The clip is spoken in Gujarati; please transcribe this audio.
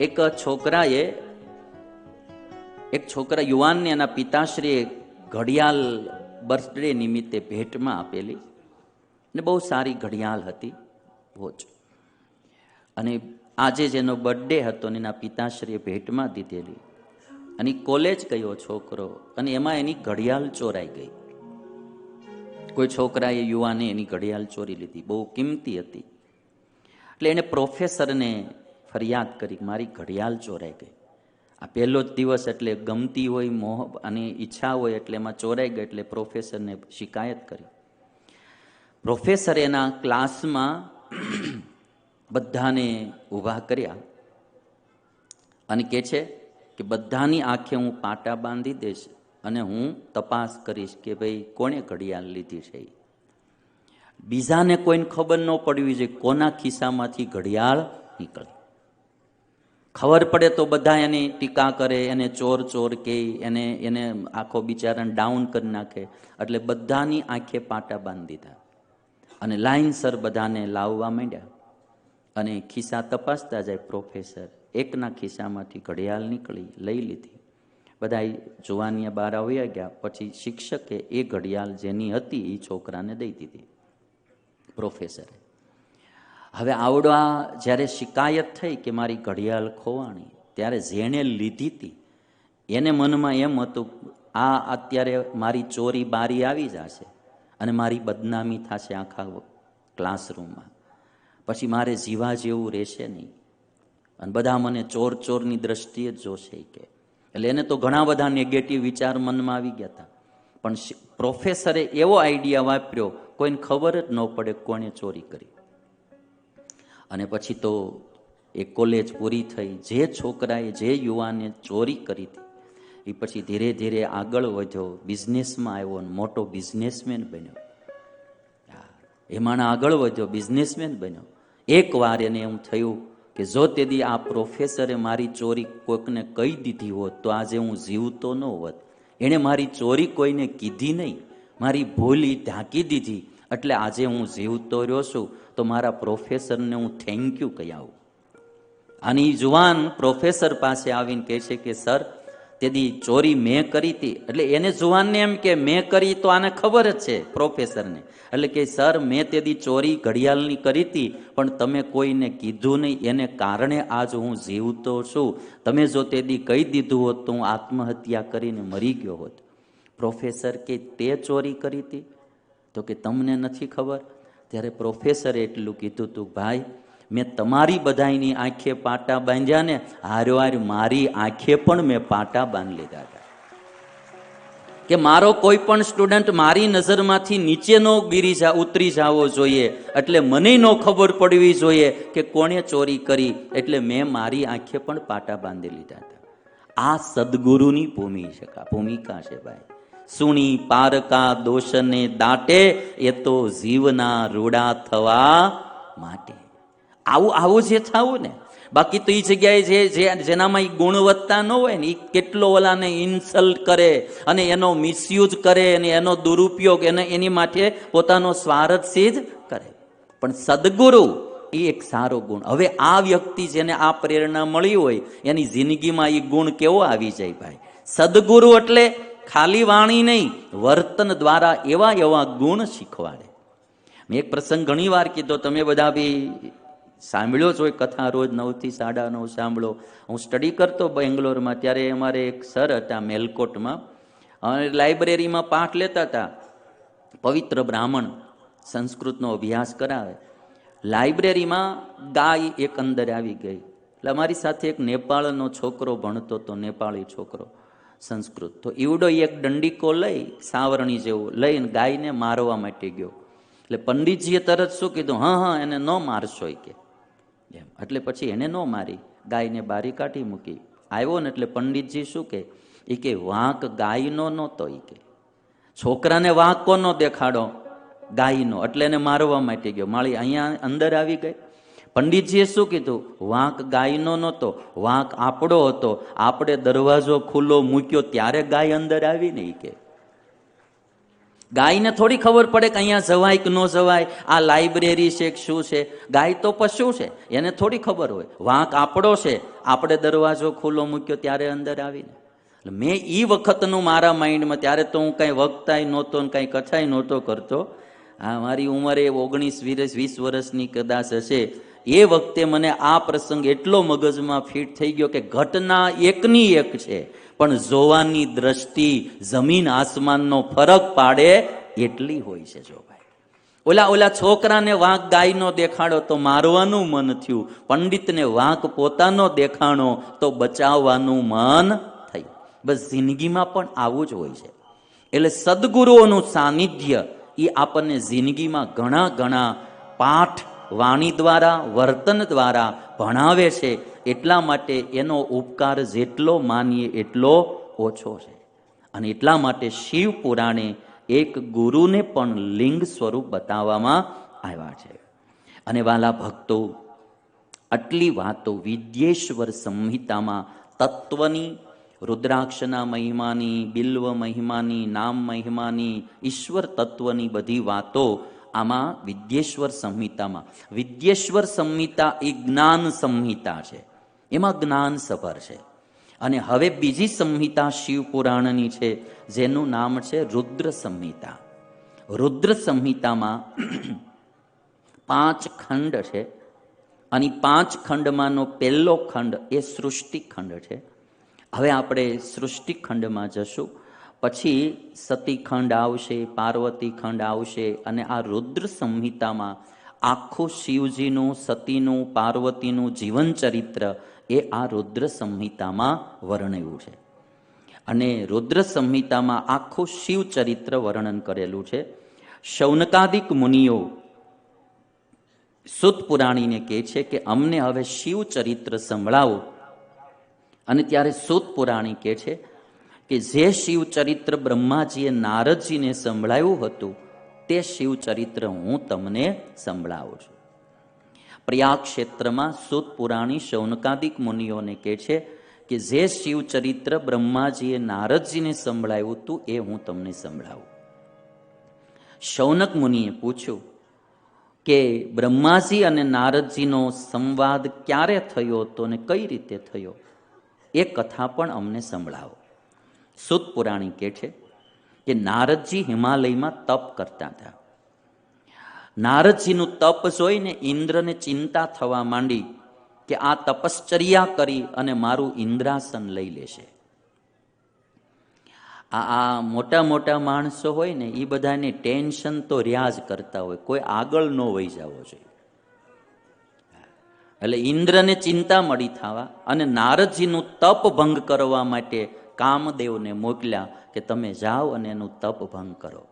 એક છોકરાએ, એક છોકરા યુવાનને એના પિતાશ્રીએ ઘડિયાળ બર્થડે નિમિત્તે ભેટમાં આપેલી ને બહુ સારી ઘડિયાળ હતી, ભોજ. અને આજે જેનો બર્થડે હતો ને એના પિતાશ્રીએ ભેટમાં દીધેલી. અને કોલેજ ગયો છોકરો અને એમાં એની ઘડિયાળ ચોરાઈ ગઈ. કોઈ છોકરાએ યુવાને એની ઘડિયાળ ચોરી લીધી, બહુ કિંમતી હતી. એટલે એણે પ્રોફેસરને ફરિયાદ કરી મારી ઘડિયાળ ચોરાઈ ગઈ. આ પહેલો જ દિવસ એટલે ગમતી હોય, મોહ અને ઈચ્છા હોય એટલે એમાં ચોરાઈ ગઈ એટલે પ્રોફેસરને શિકાયત કરી. પ્રોફેસર એના ક્લાસમાં બધાને ઊભા કર્યા અને કે છે કે બધાની આંખે હું પાટા બાંધી દઈશ અને હું તપાસ કરીશ કે ભાઈ કોણે ઘડિયાળ લીધી છે બીજાને કોઈને ખબર ન પડવી જોઈએ કોના ખિસ્સામાંથી ઘડિયાળ નીકળી. ખબર પડે તો બધા એની ટીકા કરે, એને ચોર ચોર કે, એને એને આખો બિચારાને ડાઉન કરી નાખે. એટલે બધાની આંખે પાટા બાંધી દીધા. અને લાઇનસર બધાને લાવવા માંડ્યા. અને ખિસ્સા તપાસતા જાય પ્રોફેસર એકના ખિસ્સામાંથી ઘડિયાળ નીકળી, લઈ લીધી. બધા જુવાનિયા બહાર આવ્યા ગયા. પછી શિક્ષકે એ ઘડિયાળ જેની હતી એ છોકરાને દઈ દીધી. પ્રોફેસરે હવે આવડવા જ્યારે શિકાયત થઈ કે મારી ઘડિયાળ ખોવાણી, ત્યારે જેણે લીધી હતી એને મનમાં એમ હતું, આ અત્યારે મારી ચોરી બારી આવી જશે અને મારી બદનામી થશે આખા ક્લાસરૂમમાં પછી મારે જીવા જેવું રહેશે નહીં. અને બધા મને ચોર ચોરની દ્રષ્ટિએ જ જોશે કે. એટલે એને તો ઘણા બધા નેગેટિવ વિચાર મનમાં આવી ગયા હતા પણ પ્રોફેસરે એવો આઈડિયા વાપર્યો, કોઈને ખબર જ ન પડે કોણે ચોરી કરી. અને પછી તો એ કોલેજ પૂરી થઈ. જે છોકરાએ જે યુવાને ચોરી કરી હતી એ પછી ધીરે ધીરે આગળ વધ્યો. બિઝનેસમાં આવ્યો અને મોટો બિઝનેસમેન બન્યો. હા, એ માણસ આગળ વધ્યો બિઝનેસમેન બન્યો. એકવાર એને એવું થયું કે જો તેદી આ પ્રોફેસરે મારી ચોરી કોઈકને કહી દીધી હોત તો આજે હું જીવતો ન હોત. એણે મારી ચોરી કોઈને કીધી નહીં. મારી ભૂલ ઢાંકી દીધી. એટલે આજે હું જીવતો રહ્યો છું, તો મારા પ્રોફેસરને હું થેન્ક યુ કહી આવું. અને જુવાન પ્રોફેસર પાસે આવીને કહે છે કે, સર તેથી ચોરી મેં કરી હતી એટલે એને જુવાનને એમ કે, મેં કરી તો આને ખબર જ છે પ્રોફેસરને. એટલે કે, સર, મેં તેથી ચોરી ઘડિયાળની કરી હતી પણ તમે કોઈને કીધું નહીં. એને કારણે આજ હું જીવતો છું. તમે જો તેથી કહી દીધું હોત તો હું આત્મહત્યા કરીને મરી ગયો હોત. પ્રોફેસર કે, તે ચોરી કરી હતી તો કે તમને નથી ખબર? ત્યારે પ્રોફેસરે એટલું કીધું તું, ભાઈ, મેં તમારી બધાયની આંખે પાટા બાંધ્યા ને, હારો, હાર, મારી આંખે પણ મેં પાટા બાંધી લીધા હતા. કે મારો કોઈ પણ સ્ટુડન્ટ મારી નજરમાંથી નીચે નો ગીરી જા, ઉતરી જાવો જોઈએ. એટલે મને ન ખબર પડવી જોઈએ કે કોણે ચોરી કરી. એટલે મેં મારી આંખે પણ પાટા બાંધી લીધા હતા. આ સદગુરુની ભૂમિકા ભૂમિકા છે, ભાઈ. સુણી પારકા દોષને દાટે, એ તો જીવના રૂડા થવા માટે. આવું આવું જે થવું ને, બાકી તો એ જગ્યાએ જે જેનામાં એ ગુણવત્તા ન હોય ને એ કેટલો ઓલાને ઇન્સલ્ટ કરે, અને એનો મિસયુઝ કરે, અને એનો દુરુપયોગ, એને, એની માટે પોતાનો સ્વાર્થ સિદ્ધ કરે. પણ સદગુરુ, એ એક સારો ગુણ. હવે આ વ્યક્તિ જેને આ પ્રેરણા મળી હોય, એની જિંદગીમાં એ ગુણ કેવો આવી જાય ભાઈ? સદગુરુ એટલે ખાલી વાણી નહીં, વર્તન દ્વારા એવા એવા ગુણ શીખવાડે. મેં એક પ્રસંગ ઘણી વાર કીધો, તમે બધા બી સાંભળ્યો છો એ કથા રોજ નવથી સાડા નવ સાંભળો. હું સ્ટડી કરતો બેંગ્લોરમાં, ત્યારે અમારે એક સર હતા મેલકોટમાં. અને લાઇબ્રેરીમાં પાઠ લેતા હતા. પવિત્ર બ્રાહ્મણ સંસ્કૃતનો અભ્યાસ કરાવે. લાઇબ્રેરીમાં ગાય એક અંદર આવી ગઈ. એટલે અમારી સાથે એક નેપાળનો છોકરો ભણતો હતો, નેપાળી છોકરો. સંસ્કૃત. તો ઈવડો એક દંડીકો લઈ, સાવરણી જેવું લઈને ગાયને મારવા માટે ગયો. એટલે પંડિતજીએ તરત શું કીધું? હા હા, એને ન મારશો કે. એમ. એટલે પછી એને ન મારી. ગાયને બારી કાઢી મૂકી. આવ્યો ને એટલે પંડિતજી શું કે? એ કે વાંક ગાયનો નહોતો એ કે. છોકરાને વાંક કોનો દેખાડો? ગાયનો. એટલે એને મારવા માટે ગયો. માળી અહીંયા અંદર આવી ગઈ. પંડિતજીએ શું કીધું? વાંક ગાયનો નહોતો, વાંક આપણો હતો. આપણે દરવાજો ખુલ્લો મૂક્યો, ત્યારે ગાય અંદર આવી નહીં કે. ગાયને થોડી ખબર પડે કે અહીંયા જવાય કે ન જવાય, આ લાઇબ્રેરી છે કે શું છે? ગાય તો પશુ છે, એને થોડી ખબર હોય. વાંક આપણો છે, આપણે દરવાજો ખુલ્લો મૂક્યો, ત્યારે અંદર આવીને મેં એ વખતનું મારા માઇન્ડમાં, ત્યારે તો હું કાંઈ વખતાય નહોતો ને કાંઈ કથાય નહોતો કરતો. હા મારી ઉંમરે ઓગણીસ, વીસ વીસ વર્ષની કદાચ હશે. એ વખતે મને આ પ્રસંગ એટલો મગજમાં ફિટ થઈ ગયો કે ઘટના એકની એક છે. પણ જોવાની દ્રષ્ટિ જમીન આસમાનનો ફરક પાડે એટલી હોય છે જો ભાઈ ઓલા ઓલા છોકરાને વાંક ગાયનો દેખાડો તો મારવાનું મન થયું. પંડિતને વાંક પોતાનો દેખાણો તો બચાવવાનું મન થયું. બસ જિંદગીમાં પણ આવું જ હોય છે. એટલે સદગુરુઓનું સાનિધ્ય એ આપણને જિંદગીમાં ઘણા ઘણા પાઠ વાણી દ્વારા, વર્તન દ્વારા ભણાવે છે, એટલા માટે એનો ઉપકાર જેટલો માનીએ એટલો ઓછો છે. અને એટલા માટે શિવ પુરાણે એક ગુરુને પણ લિંગ સ્વરૂપ બતાવવામાં આવ્યા છે. અને વાલા ભક્તો, આટલી વાતો વિદ્યેશ્વર સંહિતામાં તત્વની, રુદ્રાક્ષના મહિમાની, બિલ્વ મહિમાની, નામ મહિમાની, ઈશ્વર તત્વની બધી વાતો આમાં વિદ્યેશ્વર સંહિતામાં. વિદ્યેશ્વર સંહિતા એ જ્ઞાન સંહિતા છે. એમાં જ્ઞાન સભર છે. અને હવે બીજી સંહિતા શિવ પુરાણની છે, જેનું નામ છે રુદ્ર સંહિતા. રુદ્ર સંહિતામાં પાંચ ખંડ છે. અને પાંચ ખંડમાંનો પહેલો ખંડ એ સૃષ્ટિ ખંડ છે. હવે આપણે સૃષ્ટિ ખંડમાં જશું. પછી સતી ખંડ આવશે પાર્વતી ખંડ આવશે અને આ રુદ્ર સંહિતામાં આખું શિવજીનું, સતીનું, પાર્વતીનું જીવન ચરિત્ર એ આ રુદ્ર સંહિતામાં વર્ણવ્યું છે. અને રુદ્ર સંહિતામાં આખું શિવ ચરિત્ર વર્ણન કરેલું છે. શૌનકાદિક મુનિઓ સુત પુરાણીને કહે છે કે અમને હવે શિવ ચરિત્ર સંભળાવો. અને ત્યારે સુત પુરાણી કહે છે કે જે શિવ ચરિત્ર બ્રહ્માજીએ નારદજીને સંભળાયું હતું, તે શિવ ચરિત્ર હું તમને સંભળાવું છું. પ્રયાગ ક્ષેત્રમાં સુત પુરાણી શૌનકાદિક મુનિઓને કહે છે કે જે શિવ ચરિત્ર બ્રહ્માજીએ નારદજીને સંભળાયું હતું, એ હું તમને સંભળાવું. શૌનક મુનિએ પૂછ્યું કે બ્રહ્માજી અને નારદજીનો સંવાદ ક્યારે થયો હતો ને કઈ રીતે થયો? એ કથા પણ અમને સંભળાવો. સુત પુરાણી કહે છે કે નારદજી હિમાલયમાં તપ કરતા હતા. નારદજીનું તપ જોઈને ઇન્દ્રને ચિંતા થવા માંડી કે આ તપશ્ચર્યા કરી અને મારું ઇન્દ્રાસન લઈ લેશે. આ આ મોટા મોટા માણસો હોય ને એ બધાને ટેન્શન તો રિયાઝ કરતા હોય, કોઈ આગળ ન વહી જવો જોઈએ. એટલે ઇન્દ્રને ચિંતા મળી થવા અને નારદજીનું તપ ભંગ કરવા માટે કામદેવને મોકલ્યા કે તમે જાઓ અને એનું તપ ભંગ કરો.